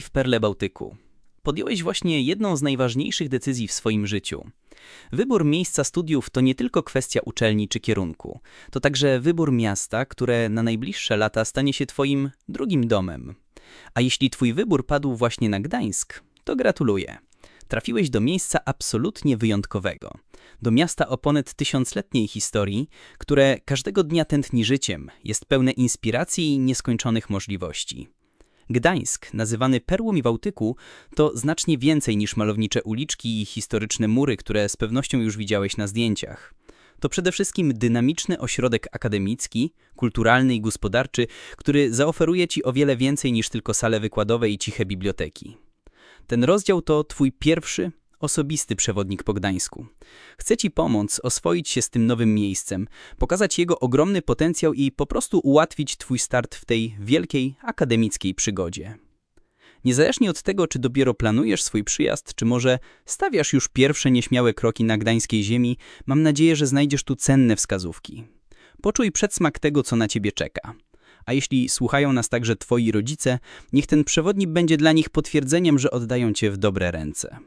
W Perle Bałtyku. Podjąłeś właśnie jedną z najważniejszych decyzji w swoim życiu. Wybór miejsca studiów to nie tylko kwestia uczelni czy kierunku, to także wybór miasta, które na najbliższe lata stanie się Twoim drugim domem. A jeśli Twój wybór padł właśnie na Gdańsk, to gratuluję. Trafiłeś do miejsca absolutnie wyjątkowego. Do miasta o ponad tysiącletniej historii, które każdego dnia tętni życiem, jest pełne inspiracji i nieskończonych możliwości. Gdańsk, nazywany perłą i Bałtyku, to znacznie więcej niż malownicze uliczki i historyczne mury, które z pewnością już widziałeś na zdjęciach. To przede wszystkim dynamiczny ośrodek akademicki, kulturalny i gospodarczy, który zaoferuje Ci o wiele więcej niż tylko sale wykładowe i ciche biblioteki. Ten rozdział to Twój pierwszy, osobisty przewodnik po Gdańsku. Chcę Ci pomóc oswoić się z tym nowym miejscem, pokazać jego ogromny potencjał i po prostu ułatwić Twój start w tej wielkiej, akademickiej przygodzie. Niezależnie od tego, czy dopiero planujesz swój przyjazd, czy może stawiasz już pierwsze nieśmiałe kroki na gdańskiej ziemi, mam nadzieję, że znajdziesz tu cenne wskazówki. Poczuj przedsmak tego, co na Ciebie czeka. A jeśli słuchają nas także Twoi rodzice, niech ten przewodnik będzie dla nich potwierdzeniem, że oddają Cię w dobre ręce.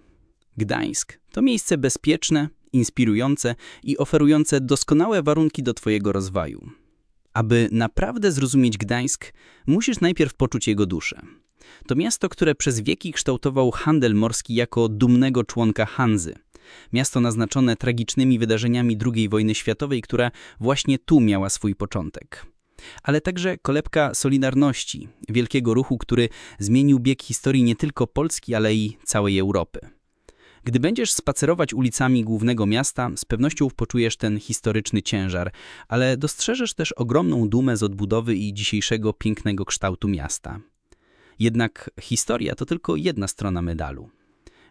Gdańsk to miejsce bezpieczne, inspirujące i oferujące doskonałe warunki do Twojego rozwoju. Aby naprawdę zrozumieć Gdańsk, musisz najpierw poczuć jego duszę. To miasto, które przez wieki kształtował handel morski jako dumnego członka Hanzy. Miasto naznaczone tragicznymi wydarzeniami II wojny światowej, która właśnie tu miała swój początek. Ale także kolebka Solidarności, wielkiego ruchu, który zmienił bieg historii nie tylko Polski, ale i całej Europy. Gdy będziesz spacerować ulicami głównego miasta, z pewnością poczujesz ten historyczny ciężar, ale dostrzeżesz też ogromną dumę z odbudowy i dzisiejszego pięknego kształtu miasta. Jednak historia to tylko jedna strona medalu.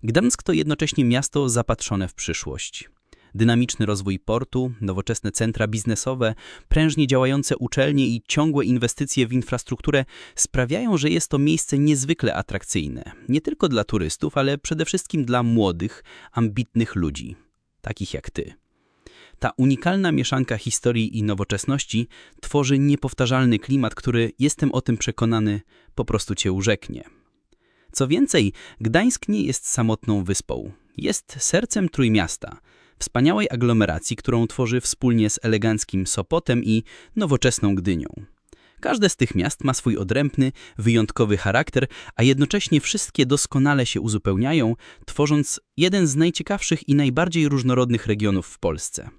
Gdańsk to jednocześnie miasto zapatrzone w przyszłość. Dynamiczny rozwój portu, nowoczesne centra biznesowe, prężnie działające uczelnie i ciągłe inwestycje w infrastrukturę sprawiają, że jest to miejsce niezwykle atrakcyjne. Nie tylko dla turystów, ale przede wszystkim dla młodych, ambitnych ludzi, takich jak ty. Ta unikalna mieszanka historii i nowoczesności tworzy niepowtarzalny klimat, który, jestem o tym przekonany, po prostu cię urzeknie. Co więcej, Gdańsk nie jest samotną wyspą. Jest sercem Trójmiasta – wspaniałej aglomeracji, którą tworzy wspólnie z eleganckim Sopotem i nowoczesną Gdynią. Każde z tych miast ma swój odrębny, wyjątkowy charakter, a jednocześnie wszystkie doskonale się uzupełniają, tworząc jeden z najciekawszych i najbardziej różnorodnych regionów w Polsce.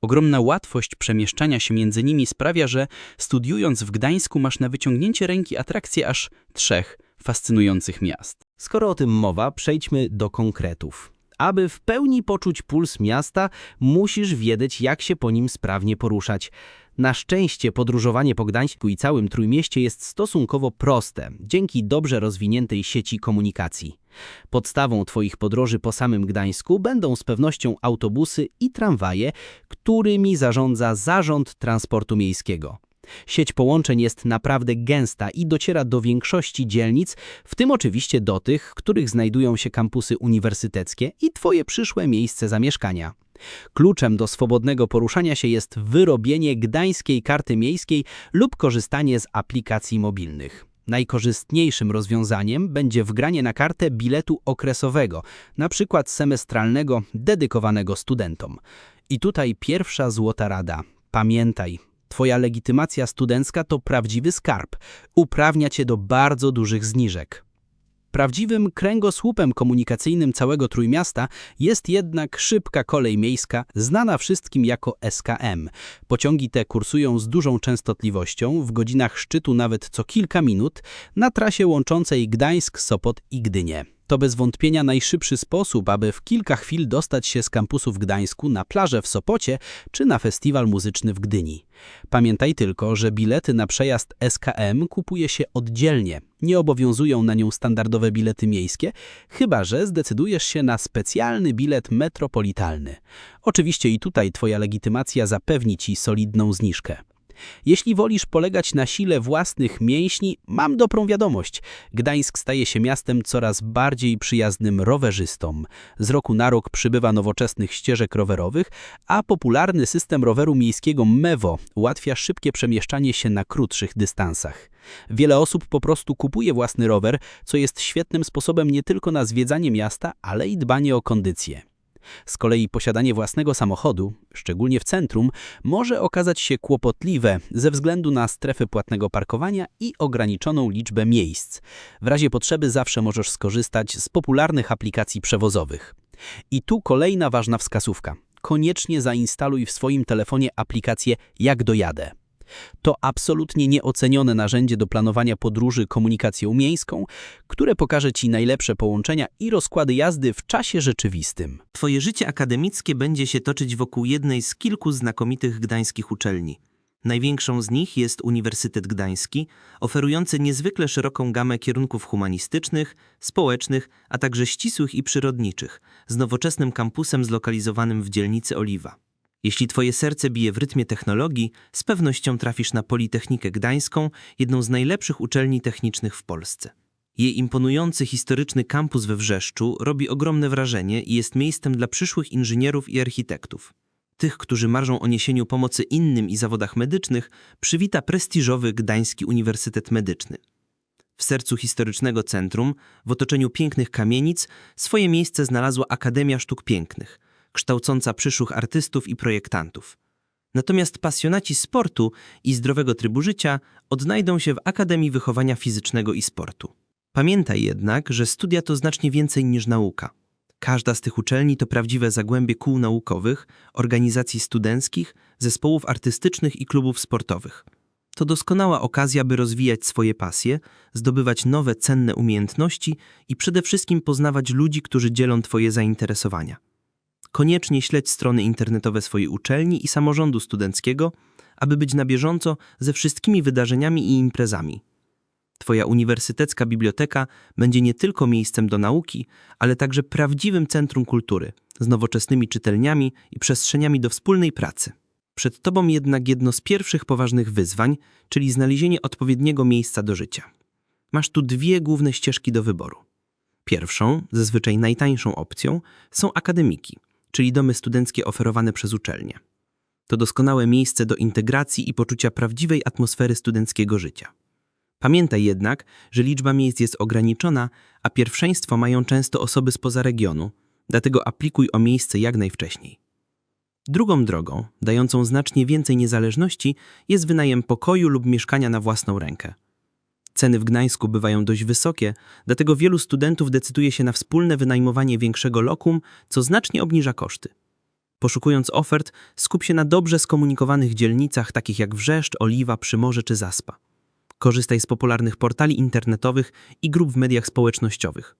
Ogromna łatwość przemieszczania się między nimi sprawia, że studiując w Gdańsku masz na wyciągnięcie ręki atrakcje aż trzech fascynujących miast. Skoro o tym mowa, przejdźmy do konkretów. Aby w pełni poczuć puls miasta, musisz wiedzieć, jak się po nim sprawnie poruszać. Na szczęście podróżowanie po Gdańsku i całym Trójmieście jest stosunkowo proste, dzięki dobrze rozwiniętej sieci komunikacji. Podstawą Twoich podróży po samym Gdańsku będą z pewnością autobusy i tramwaje, którymi zarządza Zarząd Transportu Miejskiego. Sieć połączeń jest naprawdę gęsta i dociera do większości dzielnic, w tym oczywiście do tych, których znajdują się kampusy uniwersyteckie i Twoje przyszłe miejsce zamieszkania. Kluczem do swobodnego poruszania się jest wyrobienie gdańskiej karty miejskiej lub korzystanie z aplikacji mobilnych. Najkorzystniejszym rozwiązaniem będzie wgranie na kartę biletu okresowego, przykład semestralnego, dedykowanego studentom. I tutaj pierwsza złota rada. Pamiętaj, Twoja legitymacja studencka to prawdziwy skarb. Uprawnia cię do bardzo dużych zniżek. Prawdziwym kręgosłupem komunikacyjnym całego Trójmiasta jest jednak szybka kolej miejska, znana wszystkim jako SKM. Pociągi te kursują z dużą częstotliwością, w godzinach szczytu nawet co kilka minut, na trasie łączącej Gdańsk, Sopot i Gdynię. To bez wątpienia najszybszy sposób, aby w kilka chwil dostać się z kampusu w Gdańsku na plażę w Sopocie czy na festiwal muzyczny w Gdyni. Pamiętaj tylko, że bilety na przejazd SKM kupuje się oddzielnie. Nie obowiązują na nią standardowe bilety miejskie, chyba że zdecydujesz się na specjalny bilet metropolitalny. Oczywiście i tutaj Twoja legitymacja zapewni Ci solidną zniżkę. Jeśli wolisz polegać na sile własnych mięśni, mam dobrą wiadomość. Gdańsk staje się miastem coraz bardziej przyjaznym rowerzystom. Z roku na rok przybywa nowoczesnych ścieżek rowerowych, a popularny system roweru miejskiego MEWO ułatwia szybkie przemieszczanie się na krótszych dystansach. Wiele osób po prostu kupuje własny rower, co jest świetnym sposobem nie tylko na zwiedzanie miasta, ale i dbanie o kondycję. Z kolei posiadanie własnego samochodu, szczególnie w centrum, może okazać się kłopotliwe ze względu na strefę płatnego parkowania i ograniczoną liczbę miejsc. W razie potrzeby zawsze możesz skorzystać z popularnych aplikacji przewozowych. I tu kolejna ważna wskazówka. Koniecznie zainstaluj w swoim telefonie aplikację Jak dojadę. To absolutnie nieocenione narzędzie do planowania podróży komunikacją miejską, które pokaże Ci najlepsze połączenia i rozkłady jazdy w czasie rzeczywistym. Twoje życie akademickie będzie się toczyć wokół jednej z kilku znakomitych gdańskich uczelni. Największą z nich jest Uniwersytet Gdański, oferujący niezwykle szeroką gamę kierunków humanistycznych, społecznych, a także ścisłych i przyrodniczych, z nowoczesnym kampusem zlokalizowanym w dzielnicy Oliwa. Jeśli Twoje serce bije w rytmie technologii, z pewnością trafisz na Politechnikę Gdańską, jedną z najlepszych uczelni technicznych w Polsce. Jej imponujący historyczny kampus we Wrzeszczu robi ogromne wrażenie i jest miejscem dla przyszłych inżynierów i architektów. Tych, którzy marzą o niesieniu pomocy innym i zawodach medycznych, przywita prestiżowy Gdański Uniwersytet Medyczny. W sercu historycznego centrum, w otoczeniu pięknych kamienic, swoje miejsce znalazła Akademia Sztuk Pięknych, kształcąca przyszłych artystów i projektantów. Natomiast pasjonaci sportu i zdrowego trybu życia odnajdą się w Akademii Wychowania Fizycznego i Sportu. Pamiętaj jednak, że studia to znacznie więcej niż nauka. Każda z tych uczelni to prawdziwe zagłębie kół naukowych, organizacji studenckich, zespołów artystycznych i klubów sportowych. To doskonała okazja, by rozwijać swoje pasje, zdobywać nowe, cenne umiejętności i przede wszystkim poznawać ludzi, którzy dzielą Twoje zainteresowania. Koniecznie śledź strony internetowe swojej uczelni i samorządu studenckiego, aby być na bieżąco ze wszystkimi wydarzeniami i imprezami. Twoja uniwersytecka biblioteka będzie nie tylko miejscem do nauki, ale także prawdziwym centrum kultury, z nowoczesnymi czytelniami i przestrzeniami do wspólnej pracy. Przed Tobą jednak jedno z pierwszych poważnych wyzwań, czyli znalezienie odpowiedniego miejsca do życia. Masz tu dwie główne ścieżki do wyboru. Pierwszą, zazwyczaj najtańszą opcją, są akademiki, czyli domy studenckie oferowane przez uczelnie. To doskonałe miejsce do integracji i poczucia prawdziwej atmosfery studenckiego życia. Pamiętaj jednak, że liczba miejsc jest ograniczona, a pierwszeństwo mają często osoby spoza regionu, dlatego aplikuj o miejsce jak najwcześniej. Drugą drogą, dającą znacznie więcej niezależności, jest wynajem pokoju lub mieszkania na własną rękę. Ceny w Gdańsku bywają dość wysokie, dlatego wielu studentów decyduje się na wspólne wynajmowanie większego lokum, co znacznie obniża koszty. Poszukując ofert, skup się na dobrze skomunikowanych dzielnicach takich jak Wrzeszcz, Oliwa, Przymorze czy Zaspa. Korzystaj z popularnych portali internetowych i grup w mediach społecznościowych.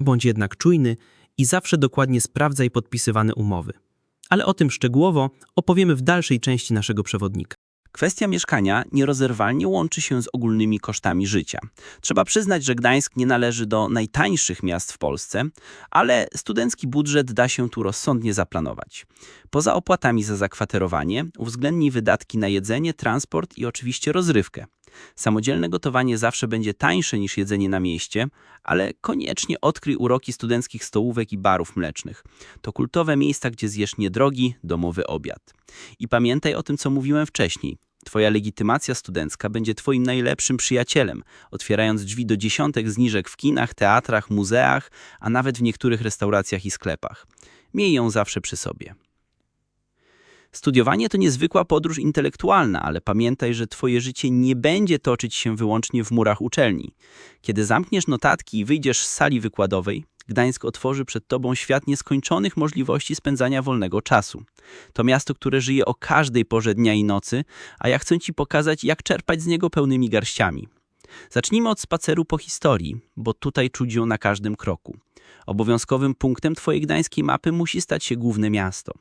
Bądź jednak czujny i zawsze dokładnie sprawdzaj podpisywane umowy. Ale o tym szczegółowo opowiemy w dalszej części naszego przewodnika. Kwestia mieszkania nierozerwalnie łączy się z ogólnymi kosztami życia. Trzeba przyznać, że Gdańsk nie należy do najtańszych miast w Polsce, ale studencki budżet da się tu rozsądnie zaplanować. Poza opłatami za zakwaterowanie, uwzględnij wydatki na jedzenie, transport i oczywiście rozrywkę. Samodzielne gotowanie zawsze będzie tańsze niż jedzenie na mieście, ale koniecznie odkryj uroki studenckich stołówek i barów mlecznych. To kultowe miejsca, gdzie zjesz niedrogi, domowy obiad. I pamiętaj o tym, co mówiłem wcześniej. Twoja legitymacja studencka będzie Twoim najlepszym przyjacielem, otwierając drzwi do dziesiątek zniżek w kinach, teatrach, muzeach, a nawet w niektórych restauracjach i sklepach. Miej ją zawsze przy sobie. Studiowanie to niezwykła podróż intelektualna, ale pamiętaj, że Twoje życie nie będzie toczyć się wyłącznie w murach uczelni. Kiedy zamkniesz notatki i wyjdziesz z sali wykładowej, Gdańsk otworzy przed Tobą świat nieskończonych możliwości spędzania wolnego czasu. To miasto, które żyje o każdej porze dnia i nocy, a ja chcę Ci pokazać, jak czerpać z niego pełnymi garściami. Zacznijmy od spaceru po historii, bo tutaj czuć ją na każdym kroku. Obowiązkowym punktem Twojej gdańskiej mapy musi stać się główne miasto.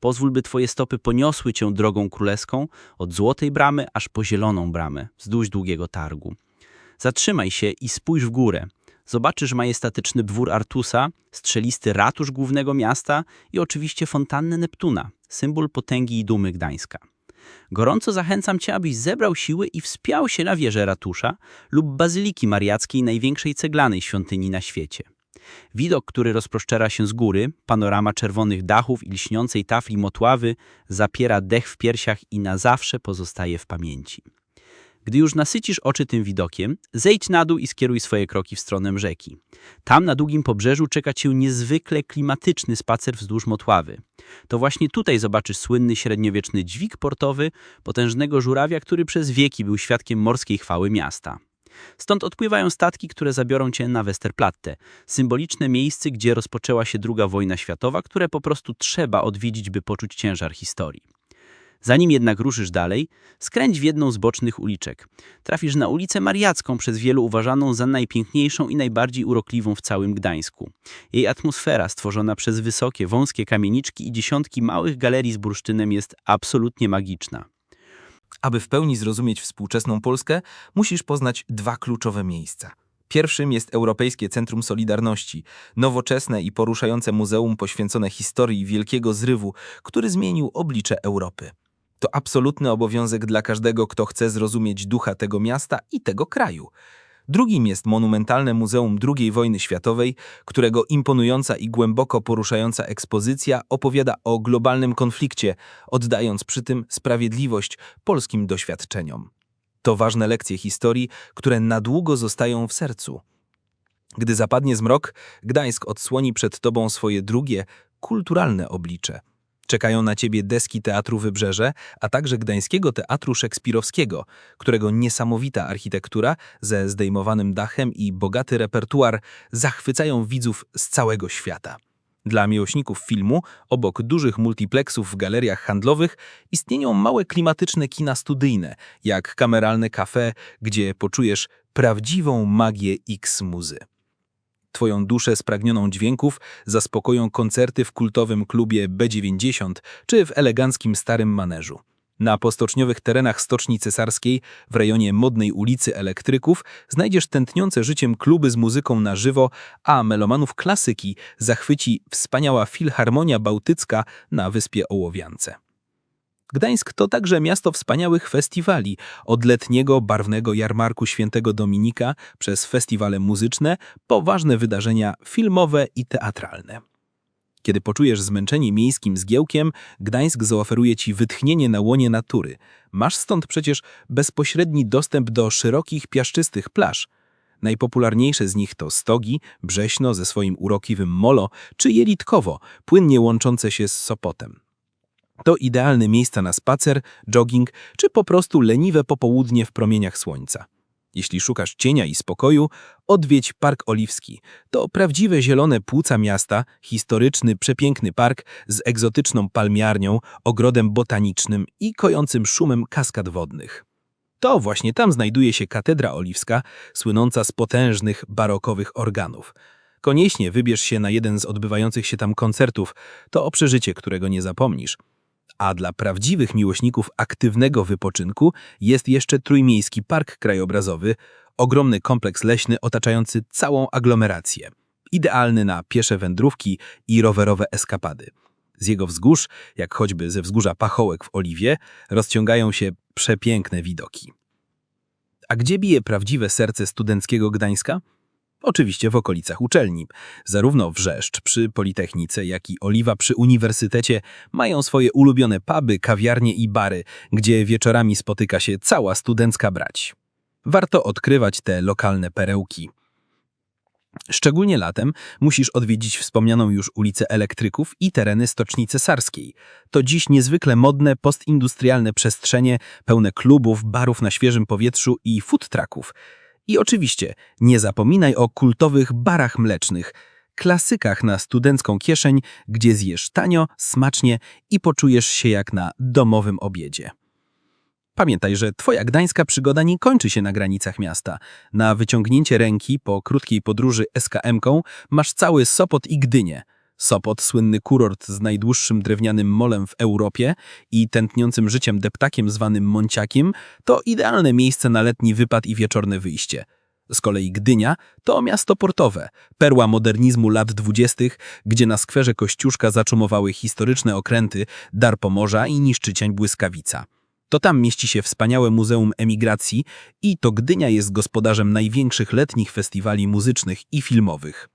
Pozwól, by Twoje stopy poniosły Cię drogą królewską od Złotej Bramy aż po Zieloną Bramę, wzdłuż długiego targu. Zatrzymaj się i spójrz w górę. Zobaczysz majestatyczny dwór Artusa, strzelisty ratusz głównego miasta i oczywiście fontannę Neptuna, symbol potęgi i dumy Gdańska. Gorąco zachęcam Cię, abyś zebrał siły i wspiął się na wieżę ratusza lub bazyliki mariackiej, największej ceglanej świątyni na świecie. Widok, który rozproszczera się z góry, panorama czerwonych dachów i lśniącej tafli motławy, zapiera dech w piersiach i na zawsze pozostaje w pamięci. Gdy już nasycisz oczy tym widokiem, zejdź na dół i skieruj swoje kroki w stronę rzeki. Tam na długim pobrzeżu czeka cię niezwykle klimatyczny spacer wzdłuż Motławy. To właśnie tutaj zobaczysz słynny średniowieczny dźwig portowy, potężnego żurawia, który przez wieki był świadkiem morskiej chwały miasta. Stąd odpływają statki, które zabiorą cię na Westerplatte, symboliczne miejsce, gdzie rozpoczęła się II wojna światowa, które po prostu trzeba odwiedzić, by poczuć ciężar historii. Zanim jednak ruszysz dalej, skręć w jedną z bocznych uliczek. Trafisz na ulicę Mariacką, przez wielu uważaną za najpiękniejszą i najbardziej urokliwą w całym Gdańsku. Jej atmosfera, stworzona przez wysokie, wąskie kamieniczki i dziesiątki małych galerii z bursztynem jest absolutnie magiczna. Aby w pełni zrozumieć współczesną Polskę, musisz poznać dwa kluczowe miejsca. Pierwszym jest Europejskie Centrum Solidarności, nowoczesne i poruszające muzeum poświęcone historii wielkiego zrywu, który zmienił oblicze Europy. To absolutny obowiązek dla każdego, kto chce zrozumieć ducha tego miasta i tego kraju. Drugim jest monumentalne Muzeum II wojny światowej, którego imponująca i głęboko poruszająca ekspozycja opowiada o globalnym konflikcie, oddając przy tym sprawiedliwość polskim doświadczeniom. To ważne lekcje historii, które na długo zostają w sercu. Gdy zapadnie zmrok, Gdańsk odsłoni przed tobą swoje drugie, kulturalne oblicze. Czekają na ciebie deski Teatru Wybrzeże, a także Gdańskiego Teatru Szekspirowskiego, którego niesamowita architektura ze zdejmowanym dachem i bogaty repertuar zachwycają widzów z całego świata. Dla miłośników filmu, obok dużych multiplexów w galeriach handlowych, istnieją małe klimatyczne kina studyjne, jak kameralne cafe, gdzie poczujesz prawdziwą magię X-muzy. Twoją duszę spragnioną dźwięków zaspokoją koncerty w kultowym klubie B90 czy w eleganckim starym maneżu. Na postoczniowych terenach Stoczni Cesarskiej, w rejonie modnej ulicy Elektryków, znajdziesz tętniące życiem kluby z muzyką na żywo, a melomanów klasyki zachwyci wspaniała filharmonia bałtycka na wyspie Ołowiance. Gdańsk to także miasto wspaniałych festiwali, od letniego barwnego jarmarku Świętego Dominika przez festiwale muzyczne po ważne wydarzenia filmowe i teatralne. Kiedy poczujesz zmęczenie miejskim zgiełkiem, Gdańsk zaoferuje ci wytchnienie na łonie natury. Masz stąd przecież bezpośredni dostęp do szerokich, piaszczystych plaż. Najpopularniejsze z nich to Stogi, Brześno ze swoim urokliwym Molo czy Jelitkowo, płynnie łączące się z Sopotem. To idealne miejsca na spacer, jogging czy po prostu leniwe popołudnie w promieniach słońca. Jeśli szukasz cienia i spokoju, odwiedź Park Oliwski. To prawdziwe zielone płuca miasta, historyczny, przepiękny park z egzotyczną palmiarnią, ogrodem botanicznym i kojącym szumem kaskad wodnych. To właśnie tam znajduje się Katedra Oliwska, słynąca z potężnych, barokowych organów. Koniecznie wybierz się na jeden z odbywających się tam koncertów, to przeżycie, którego nie zapomnisz. A dla prawdziwych miłośników aktywnego wypoczynku jest jeszcze Trójmiejski Park Krajobrazowy, ogromny kompleks leśny otaczający całą aglomerację. Idealny na piesze wędrówki i rowerowe eskapady. Z jego wzgórz, jak choćby ze wzgórza Pachołek w Oliwie, rozciągają się przepiękne widoki. A gdzie bije prawdziwe serce studenckiego Gdańska? Oczywiście w okolicach uczelni. Zarówno Wrzeszcz przy Politechnice, jak i Oliwa przy Uniwersytecie mają swoje ulubione puby, kawiarnie i bary, gdzie wieczorami spotyka się cała studencka brać. Warto odkrywać te lokalne perełki. Szczególnie latem musisz odwiedzić wspomnianą już ulicę Elektryków i tereny Stoczni Cesarskiej. To dziś niezwykle modne, postindustrialne przestrzenie pełne klubów, barów na świeżym powietrzu i food trucków. I oczywiście nie zapominaj o kultowych barach mlecznych, klasykach na studencką kieszeń, gdzie zjesz tanio, smacznie i poczujesz się jak na domowym obiedzie. Pamiętaj, że twoja gdańska przygoda nie kończy się na granicach miasta. Na wyciągnięcie ręki po krótkiej podróży SKM-ką masz cały Sopot i Gdynię. Sopot, słynny kurort z najdłuższym drewnianym molem w Europie i tętniącym życiem deptakiem zwanym Monciakiem, to idealne miejsce na letni wypad i wieczorne wyjście. Z kolei Gdynia to miasto portowe, perła modernizmu lat dwudziestych, gdzie na skwerze Kościuszka zaczumowały historyczne okręty Dar Pomorza i Niszczycień Błyskawica. To tam mieści się wspaniałe Muzeum Emigracji i to Gdynia jest gospodarzem największych letnich festiwali muzycznych i filmowych.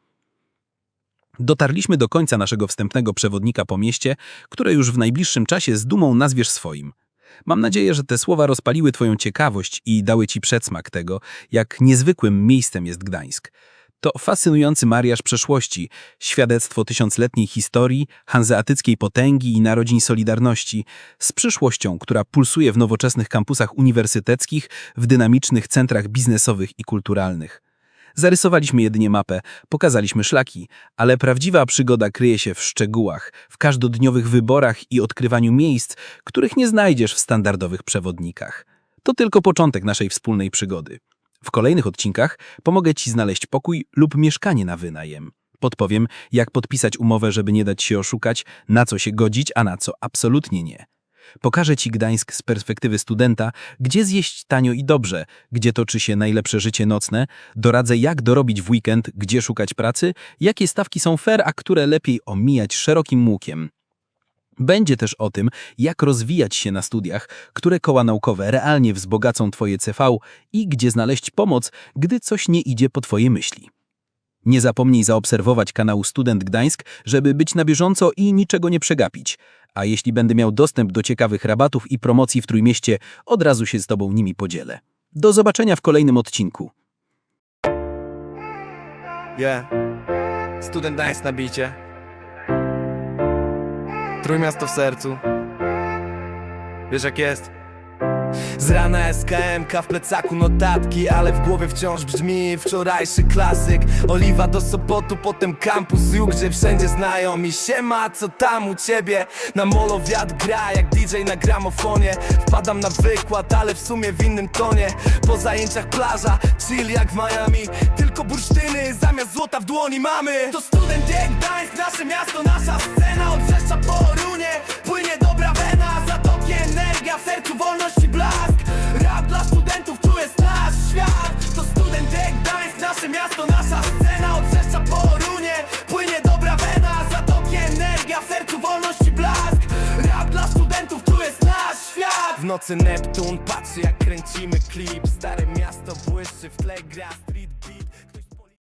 Dotarliśmy do końca naszego wstępnego przewodnika po mieście, które już w najbliższym czasie z dumą nazwiesz swoim. Mam nadzieję, że te słowa rozpaliły Twoją ciekawość i dały Ci przedsmak tego, jak niezwykłym miejscem jest Gdańsk. To fascynujący mariaż przeszłości, świadectwo tysiącletniej historii, hanzeatyckiej potęgi i narodzin Solidarności, z przyszłością, która pulsuje w nowoczesnych kampusach uniwersyteckich, w dynamicznych centrach biznesowych i kulturalnych. Zarysowaliśmy jedynie mapę, pokazaliśmy szlaki, ale prawdziwa przygoda kryje się w szczegółach, w każdodniowych wyborach i odkrywaniu miejsc, których nie znajdziesz w standardowych przewodnikach. To tylko początek naszej wspólnej przygody. W kolejnych odcinkach pomogę Ci znaleźć pokój lub mieszkanie na wynajem. Podpowiem, jak podpisać umowę, żeby nie dać się oszukać, na co się godzić, a na co absolutnie nie. Pokażę Ci Gdańsk z perspektywy studenta, gdzie zjeść tanio i dobrze, gdzie toczy się najlepsze życie nocne, doradzę jak dorobić w weekend, gdzie szukać pracy, jakie stawki są fair, a które lepiej omijać szerokim łukiem. Będzie też o tym, jak rozwijać się na studiach, które koła naukowe realnie wzbogacą Twoje CV i gdzie znaleźć pomoc, gdy coś nie idzie po Twoje myśli. Nie zapomnij zaobserwować kanału Student Gdańsk, żeby być na bieżąco i niczego nie przegapić. A jeśli będę miał dostęp do ciekawych rabatów i promocji w Trójmieście, od razu się z Tobą nimi podzielę. Do zobaczenia w kolejnym odcinku. Yeah. Student Dance na bicie. Trójmiasto w sercu. Wiesz jak jest? Z rana SKMK w plecaku notatki Ale w głowie wciąż brzmi wczorajszy klasyk. Oliwa do Sopotu, potem kampus Ju, gdzie wszędzie znają mi siema Co tam u ciebie? Na molo wiatr gra jak DJ na gramofonie. Wpadam na wykład, ale w sumie w innym tonie. Po zajęciach plaża, chill jak w Miami. Tylko bursztyny zamiast złota w dłoni mamy. To student jak Gdańsk, nasze miasto, nasza scena. Od po Orunie płynie dobra wena. Zatoki energia, w sercu wolność W nocy Neptun. Patrzy jak kręcimy klip. Stare miasto błyszczy w tle gra street